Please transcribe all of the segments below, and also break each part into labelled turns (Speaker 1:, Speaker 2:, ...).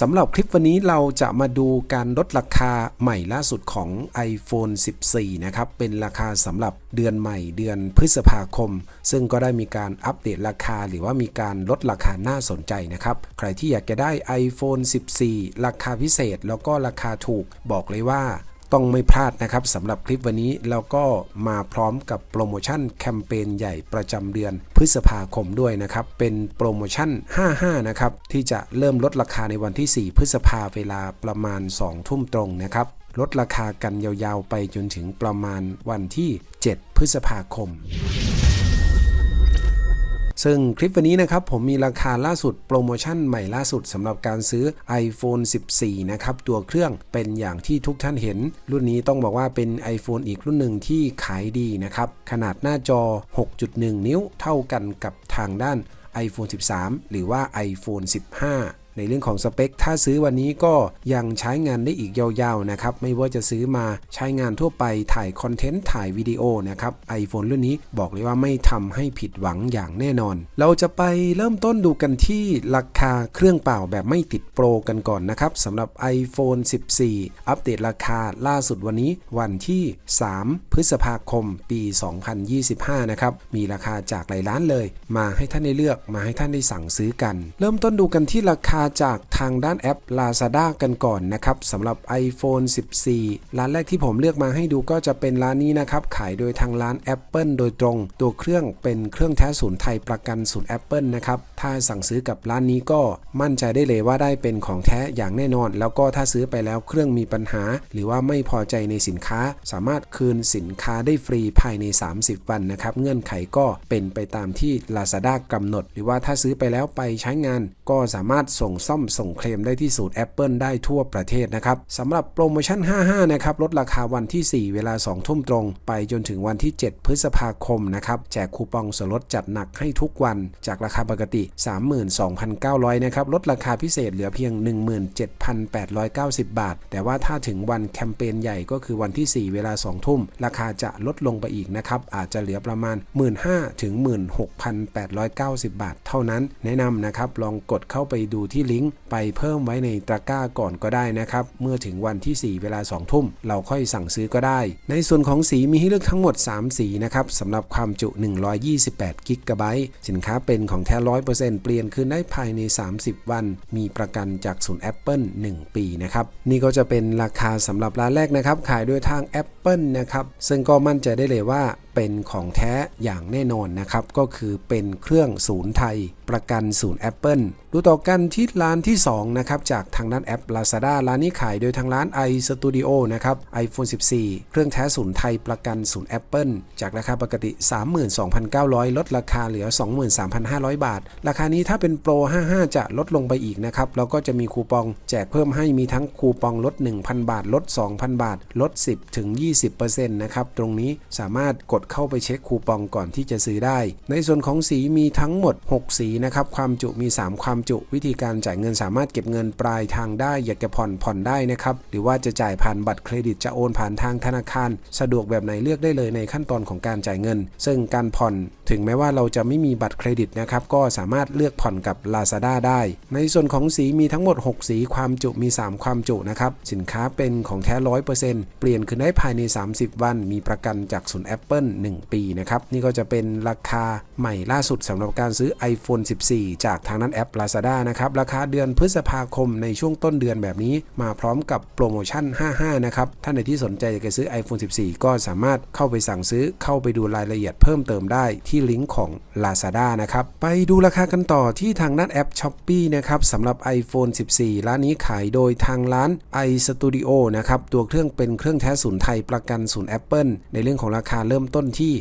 Speaker 1: สำหรับคลิปวันนี้เราจะมาดูการลดราคาใหม่ล่าสุดของ iPhone 14 นะครับ เป็นราคาสำหรับเดือนใหม่เดือนพฤษภาคม ซึ่งก็ได้มีการอัปเดตราคาหรือว่ามีการลดราคาน่าสนใจนะครับ ใครที่อยากจะได้ iPhone 14 ราคาพิเศษแล้วก็ราคาถูกบอกเลยว่า ต้องไม่พลาดนะครับสำหรับคลิปวันนี้เราก็มาพร้อมกับโปรโมชั่นแคมเปญใหญ่ประจำเดือนพฤษภาคมด้วยนะครับ เป็นโปรโมชั่น 55 นะครับ ที่จะเริ่มลดราคาในวันที่ 4 พฤษภาเวลาประมาณ 2 ทุ่มตรงนะครับลดราคากันยาวๆไปจนถึงประมาณวันที่ 7 พฤษภาคม ซึ่งคลิปวันนี้นะครับผมมีราคาล่าสุดโปรโมชั่นใหม่ล่าสุดสำหรับการซื้อ iPhone 14 นะครับตัวเครื่องเป็นอย่างที่ทุกท่านเห็น รุ่นนี้ต้องบอกว่าเป็น iPhone อีกรุ่นหนึ่งที่ขายดีนะครับขนาดหน้าจอ 6.1 นิ้วเท่ากันกับทางด้าน iPhone 13 หรือว่า iPhone 15 ในเรื่องของสเปค ถ้าซื้อวันนี้ก็ยังใช้งานได้อีกยาวๆนะครับ ไม่ว่าจะซื้อมาใช้งานทั่วไปถ่ายคอนเทนต์ถ่ายวิดีโอนะครับ iPhone รุ่นนี้บอกเลยว่าไม่ทำให้ผิดหวังอย่างแน่นอน เราจะไปเริ่มต้นดูกันที่ราคาเครื่องเปล่าแบบไม่ติดโปรกันก่อนนะครับสำหรับ iPhone 14 อัปเดตราคาล่าสุดวันนี้วันที่ 3 พฤษภาคมปี 2025 นะครับ มีราคาจากหลายร้านเลย มาให้ท่านได้เลือกมาให้ท่านได้สั่งซื้อกัน เริ่มต้นดูกันที่ราคาจากทางด้านแอป Lazada กันก่อนนะครับสำหรับ iPhone 14 ร้านแรกที่ผมเลือกมาให้ดูก็จะเป็นร้านนี้นะครับ ขายโดยทางร้าน Apple โดยตรง ตัวเครื่องเป็นเครื่องแท้ศูนย์ไทยประกันศูนย์ Apple นะครับ ถ้าสั่งซื้อกับร้านนี้ก็มั่นใจได้เลยว่าได้เป็นของแท้อย่างแน่นอน แล้วก็ถ้าซื้อไปแล้วเครื่องมีปัญหา หรือว่าไม่พอใจในสินค้า สามารถคืนสินค้าได้ฟรีภายใน 30 วันนะครับ เงื่อนไขก็เป็นไปตามที่ Lazada กำหนด หรือว่าถ้าซื้อไปแล้วไปใช้งาน ก็สามารถส่งซ่อมส่งเคลมได้ที่ศูนย์ Apple ได้ทั่วประเทศนะครับสำหรับโปรโมชั่น 55 นะครับ ลดราคาวันที่ 4 เวลา 2 ทุ่มตรง ไปจนถึงวันที่ 7 พฤษภาคมนะครับ แจกคูปองส่วนลดจัดหนักให้ทุกวัน จากราคาปกติ 32,900 นะครับ ลดราคาพิเศษเหลือเพียง 17,890 บาท แต่ว่าถ้าถึงวันแคมเปญใหญ่ก็คือวันที่ 4 เวลา 2 ทุ่ม ราคาจะลดลงไปอีกนะครับ อาจจะเหลือประมาณ 15,000ถึง 16,890 บาท เท่านั้น แนะนำนะครับ ลองกดเข้าไปดูที่ลิงก์ไปเพิ่มไว้ในตะกร้าก่อนก็ได้นะครับ เมื่อถึงวันที่ 4 เวลา 2 ทุ่ม เราค่อยสั่งซื้อก็ได้ ในส่วนของสีมีให้เลือกทั้งหมด 3 สีนะครับสำหรับความจุ 128 กิกะไบต์สินค้าเป็นของแท้ 100%เปลี่ยนคืนได้ภายใน 30 วัน มีประกันจากศูนย์ Apple 1 ปีนะครับนี่ก็จะเป็นราคาสำหรับร้านแรกนะครับขายด้วยทาง Apple นะครับซึ่งก็มั่นใจได้เลยว่า เป็นของแท้อย่างแน่นอนนะครับ ก็คือเป็นเครื่องศูนย์ไทย ประกันศูนย์ Apple ดูต่อกันที่ร้านที่ 2 นะครับ จากทางด้านแอป Lazada ร้านนี้ขายโดยทางร้าน iStudio นะครับ iPhone 14 เครื่องแท้ศูนย์ไทยประกันศูนย์ Apple จากราคาปกติ 32,900 ลดราคาเหลือ 23,500 บาท ราคานี้ถ้าเป็นโปร 55 จะลดลงไปอีกนะครับ แล้วก็จะมีคูปองแจกเพิ่มให้มีทั้งคูปองลด 1,000 บาท ลด 2,000 บาท ลด 10ถึง20%นะครับ ตรงนี้สามารถกดเข้าไปเช็คคูปองก่อนที่จะซื้อได้ ในส่วนของสีมีทั้งหมด 6 สีนะครับความจุมี 3 ความจุ วิธีการจ่ายเงินสามารถเก็บเงินปลายทางได้ อยากจะผ่อนผ่อนได้นะครับหรือว่าจะจ่ายผ่านบัตรเครดิตจะโอนผ่านทางธนาคาร สะดวกแบบไหนเลือกได้เลยในขั้นตอนของการจ่ายเงิน ซึ่งการผ่อนถึงแม้ว่าเราจะไม่มีบัตรเครดิตนะครับก็สามารถเลือกผ่อนกับ Lazada ได้ ในส่วนของสีมีทั้งหมด 6 สีความจุมี 3 ความจุนะครับสินค้าเป็นของแท้100%เปลี่ยนคืนได้ภายใน 30 วัน มีประกันจากศูนย์ Apple 1 ปีนะครับ นี่ก็จะเป็นราคาใหม่ล่าสุดสำหรับการซื้อ iPhone 14 จากทางนั้นแอป Lazada นะครับ ราคาเดือนพฤษภาคมในช่วงต้นเดือนแบบนี้ มาพร้อมกับโปรโมชั่น 55 นะครับ ท่านใดที่สนใจอยากจะซื้อ iPhone 14 ก็สามารถเข้าไปสั่งซื้อเข้าไปดูรายละเอียดเพิ่มเติมได้ที่ลิงก์ของ Lazada นะครับ ไปดูราคากันต่อที่ทางด้นแอป Shopee นะครับสำหรับ iPhone 14 ร้านนี้ขายโดยทางร้าน iStudio นะครับตัวเครื่องเป็นเครื่องแท้ศูนย์ไทยประกันศูนย์ Apple ในเรื่องของราคาเริ่มต้นที่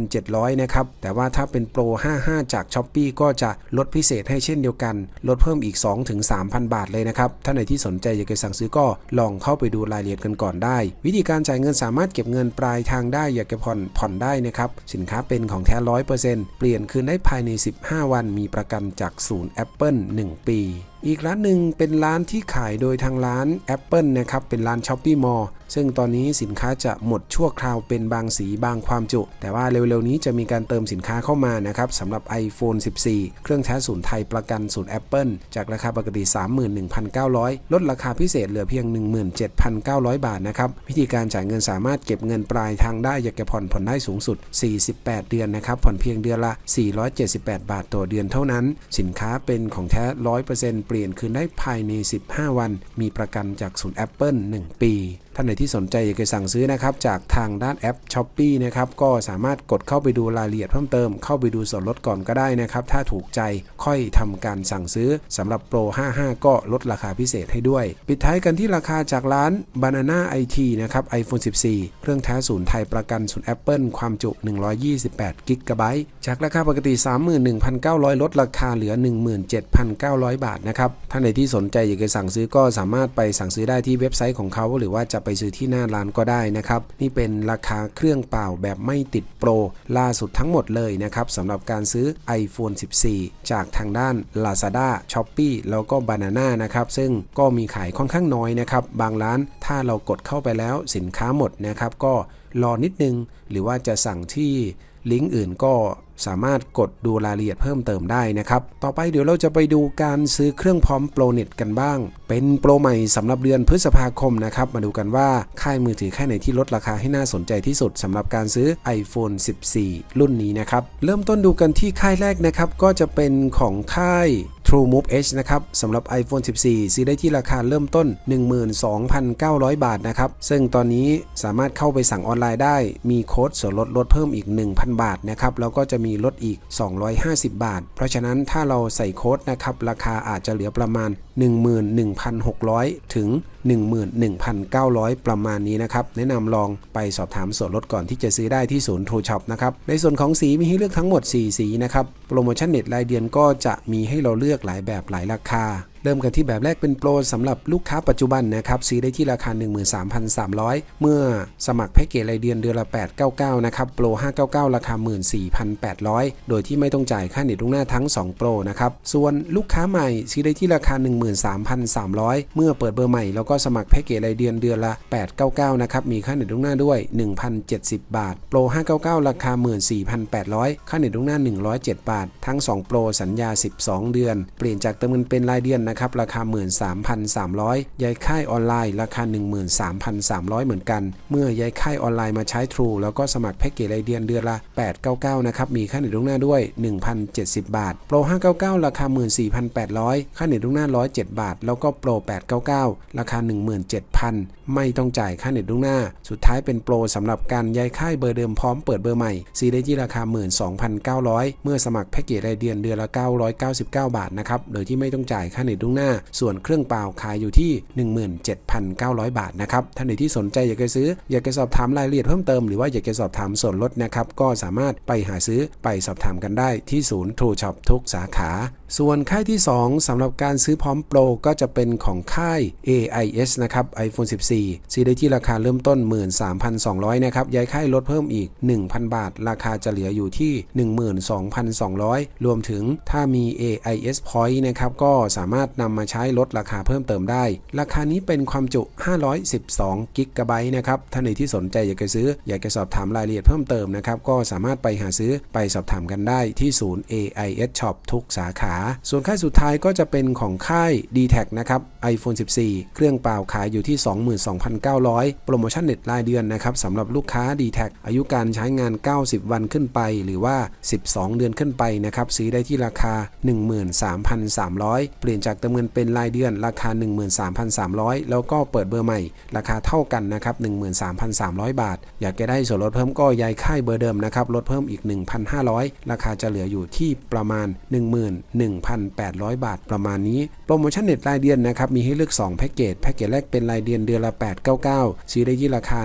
Speaker 1: 21,700 นะครับ แต่ว่าถ้าเป็นโปร 55 จาก Shopee ก็จะลดพิเศษให้เช่นเดียวกัน ลดเพิ่มอีก 2-3,000 บาทเลยนะครับ ถ้าไหนที่สนใจอยากจะสั่งซื้อก็ลองเข้าไปดูรายละเอียดกันก่อนได้ วิธีการจ่ายเงินสามารถเก็บเงินปลายทางได้อยากจะผ่อนผ่อนได้นะครับ สินค้าเป็นของแท้100%เปลี่ยนคืนได้ภายใน 15 วัน มีประกันจากศูนย์ Apple 1 ปี อีกร้านหนึ่งเป็นร้านที่ขายโดยทางร้าน Apple นะครับ เป็นร้าน s h o p e e Mall ซึ่งตอนนี้สินค้าจะหมดชั่วคราวเป็นบางสีบางความจุ แต่ว่าเร็วๆนี้จะมีการเติมสินค้าเข้ามานะครับสำหรับ iPhone 14 เครื่องแท้ศูนย์ไทยประกันศูนย์ Apple จากราคาปกติ 31,900 ลดราคาพิเศษเหลือเพียง 17,900 บาทนะครับ วิธีการจ่ายเงินสามารถเก็บเงินปลายทางได้อยากจะผ่อนผ่อนได้สูงสุด 48 เดือนนะครับ ผ่อนเพียงเดือนละ 478 บาทต่อเดือนเท่านั้น สินค้าเป็นของแท้ 100%เปลี่ยนคืนได้ภายใน 15 วัน มีประกันจากศูนย์ Apple 1 ปี ท่านไหนที่สนใจอยากจะสั่งซื้อนะครับ จากทางด้านแอป s h อ p e e นะครับ ก็สามารถกดเข้าไปดูรายละเอียดเพิ่มเติม เข้าไปดูส่วนลดก่อนก็ได้นะครับ ถ้าถูกใจค่อยทำการสั่งซื้อสำหรับโปร 55 ก็ลดราคาพิเศษให้ด้วย ปิดท้ายกันที่ราคาจากร้าน Banana IT นะครับ iPhone 14 เครื่องแท้ศูนย์ไทยประกันศูนย์ Apple ความจุ 128 g b จากราคาปกติ 31,900 ลดราคาเหลือ 17,900 บาทนะครับท่านไหนที่สนใจอยากจะสั่งซื้อก็สามารถไปสั่งซื้อได้ที่เว็บไซต์ของเขาหรือว่าจะไปซื้อที่หน้าร้านก็ได้นะครับ นี่เป็นราคาเครื่องเปล่าแบบไม่ติดโปร ล่าสุดทั้งหมดเลยนะครับสำหรับการซื้อ iPhone 14 จากทางด้าน Lazada, Shopee แล้วก็ Banana นะครับซึ่งก็มีขายค่อนข้างน้อยนะครับ บางร้านถ้าเรากดเข้าไปแล้วสินค้าหมดนะครับก็รอนิดนึง หรือว่าจะสั่งที่ ลิงก์อื่นก็สามารถกดดูรายละเอียดเพิ่มเติมได้นะครับ ต่อไปเดี๋ยวเราจะไปดูการซื้อเครื่องพร้อมโปรเน็ตกันบ้าง เป็นโปรใหม่สำหรับเดือนพฤษภาคมนะครับ มาดูกันว่าค่ายมือถือค่ายไหนที่ลดราคาให้น่าสนใจที่สุดสำหรับการซื้อ iPhone 14 รุ่นนี้นะครับ เริ่มต้นดูกันที่ค่ายแรกนะครับ ก็จะเป็นของค่าย True Move H นะครับสำหรับ iPhone 14 ซื้อได้ที่ราคาเริ่มต้น 12,900 บาทนะครับ ซึ่งตอนนี้สามารถเข้าไปสั่งออนไลน์ได้ มีโค้ดส่วนลดลดเพิ่มอีก 1,000 บาทนะครับ แล้วก็จะมีลดอีก 250 บาท เพราะฉะนั้นถ้าเราใส่โค้ดนะครับ ราคาอาจจะเหลือประมาณ 11,600 ถึง 11,900 ประมาณนี้นะครับ แนะนำลองไปสอบถามส่วนลดก่อนที่จะซื้อได้ที่ศูนย์โทรช็อปนะครับ ในส่วนของสีมีให้เลือกทั้งหมด 4 สีนะครับ โปรโมชั่นเน็ตรายเดือนก็จะมีให้เราเลือกหลายแบบหลายราคา เริ่มกันที่แบบแรกเป็นโปรสำหรับลูกค้าปัจจุบันนะครับซื้อได้ที่ราคา 13,300 เมื่อสมัครแพ็กเกจรายเดือนเดือนละ 899 นะครับ โปร 599 ราคา 14,800 โดยที่ไม่ต้องจ่ายค่าเน็ตล่วงหน้าทั้ง 2 โปรนะครับ ส่วนลูกค้าใหม่ซื้อได้ที่ราคา 13,300 เมื่อเปิดเบอร์ใหม่แล้วก็สมัครแพ็กเกจรายเดือนเดือนละ 899 นะครับ มีค่าเน็ตล่วงหน้าด้วย 1,070 บาท โปร 599 ราคา 14,800 ค่าเน็ตล่วงหน้า 107 บาท ทั้ง 2 โปร สัญญา 12 เดือน เปลี่ยนจากเติมเงินเป็นรายเดือนนะครับ ราคา 13,300 ย้ายค่ายออนไลน์ ราคา 13,300 เหมือนกัน เมื่อย้ายค่ายออนไลน์มาใช้ True แล้วก็สมัครแพ็กเกจรายเดือนเดือนละ 899 นะครับ มีค่าเน็ตล่วงหน้าด้วย 1,070 บาท โปร 599 ราคา 14,800 ค่าเน็ตล่วงหน้า 107 บาท แล้วก็โปร 899 ราคา 17,000 ไม่ต้องจ่ายค่าเน็ตล่วงหน้า สุดท้ายเป็นโปรสำหรับการย้ายค่ายเบอร์เดิมพร้อมเปิดเบอร์ใหม่ซื้อได้ที่ราคา 12,900 เมื่อสมัครแพ็กเกจรายเดือนเดือนละ 999 บาทนะครับ โดยที่ไม่ต้องจ่ายค่าเน็ตล่วงหน้า ส่วนเครื่องเปล่าขายอยู่ที่ 17,900 บาทนะครับท่านไหนที่สนใจอยากจะซื้อ อยากจะสอบถามรายละเอียดเพิ่มเติมหรือว่าอยากจะสอบถามส่วนลดนะครับก็สามารถไปหาซื้อไปสอบถามกันได้ที่ศูนย์ True Shop ทุกสาขา ส่วนค่ายที่ 2สำหรับการซื้อพร้อมโปรก็จะเป็นของค่าย AIS นะครับ iPhone 14ซื้อได้ที่ราคาเริ่มต้น 13,200นะครับย้ายค่ายลดเพิ่มอีก 1,000 บาท ราคาจะเหลืออยู่ที่ 12,200 รวมถึงถ้ามี AIS Point นะครับก็สามารถนำมาใช้ลดราคาเพิ่มเติมได้ ราคานี้เป็นความจุ 512 กิกะไบต์นะครับ ท่านใดที่สนใจอยากจะซื้อ อยากจะสอบถามรายละเอียดเพิ่มเติมนะครับ ก็สามารถไปหาซื้อไปสอบถามกันได้ที่ศูนย์ AIS Shop ทุกสาขา ส่วนค่ายสุดท้ายก็จะเป็นของค่าย d t แทนะครับ iPhone 14 เครื่องเปล่าขายอยู่ที่ 22,900 โปรโมชั่นเน็ตรายเดือนนะครับสำหรับลูกค้า d t แทอายุการใช้งาน 90 วันขึ้นไป หรือว่า 12 เดือนขึ้นไปนะครับซื้อได้ที่ราคา 13,300 เปลี่ยนจากเติมเงินเป็นรายเดือนราคา 13,300 แล้วก็เปิดเบอร์ใหม่ ราคาเท่ากันนะครับ13,300 บาท อยากจะได้ส่วนลดเพิ่มก็ย้ายค่ายเบอร์เดิมนะครับลดเพิ่มอีก 1,500 ราคาจะเหลืออยู่ที่ประมาณ 11,800 บาท ประมาณนี้โปรโมชั่นเน็ตรายเดือนนะครับมีให้เลือก 2 แพ็กเกจ แพ็กเกจแรกเป็นรายเดือนเดือนละ 899 ซื้อได้ที่ราคา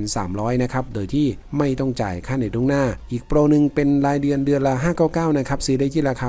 Speaker 1: 13,300 นะครับ โดยที่ไม่ต้องจ่ายค่าเน็ตล่วงหน้า อีกโปรหนึ่งเป็นรายเดือนเดือนละ 599 นะครับ ซื้อได้ที่ราคา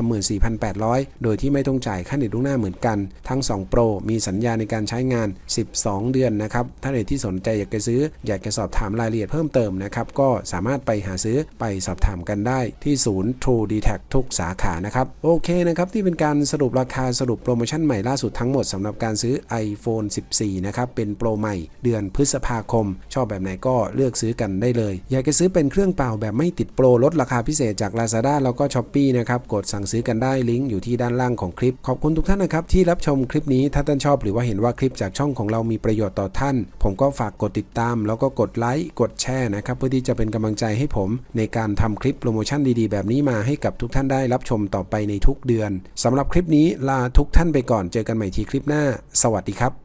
Speaker 1: 14,800 โดยที่ไม่ต้องจ่ายค่าเน็ตล่วงหน้าเหมือนกัน ทั้ง 2 โปร มีสัญญาในการใช้งาน 12 เดือนนะครับ ถ้าใครที่สนใจอยากจะซื้อ อยากจะสอบถามรายละเอียดเพิ่มเติมนะครับ ก็สามารถไปหาซื้อไปสอบถามกันได้ที่ศูนย์ True d t a c ทุกสาขา นะครับ โอเคนะครับ ที่เป็นการสรุปราคาสรุปโปรโมชั่นใหม่ล่าสุดทั้งหมดสำหรับการซื้อ iPhone 14 นะครับ เป็นโปรใหม่เดือนพฤษภาคม ชอบแบบไหนก็เลือกซื้อกันได้เลย อยากจะซื้อเป็นเครื่องเปล่าแบบไม่ติดโปรลดราคาพิเศษจาก Lazada แล้วก็ s h อ p e e นะครับ กดสั่งซื้อกันได้ลิงก์อยู่ที่ด้านล่างของคลิป ขอบคุณทุกท่านนะครับที่รับชมคลิปนี้ถ้าท่านชอบหรือว่าเห็นว่าคลิปจากช่องของเรามีประโยชน์ต่อท่าน ผมก็ฝากกดติดตาม แล้วก็กดไลค์กดแชร์นะครับเพื่อที่จะเป็นกำลังใจให้ผม ในการทำคลิปโปรโมชั่นดีๆ แบบนี้มาให้กับทุกท่านได้รับชมต่อไปในทุกเดือนสำหรับคลิปนี้ลาทุกท่านไปก่อนเจอกันใหม่ทีคลิปหน้า สวัสดีครับ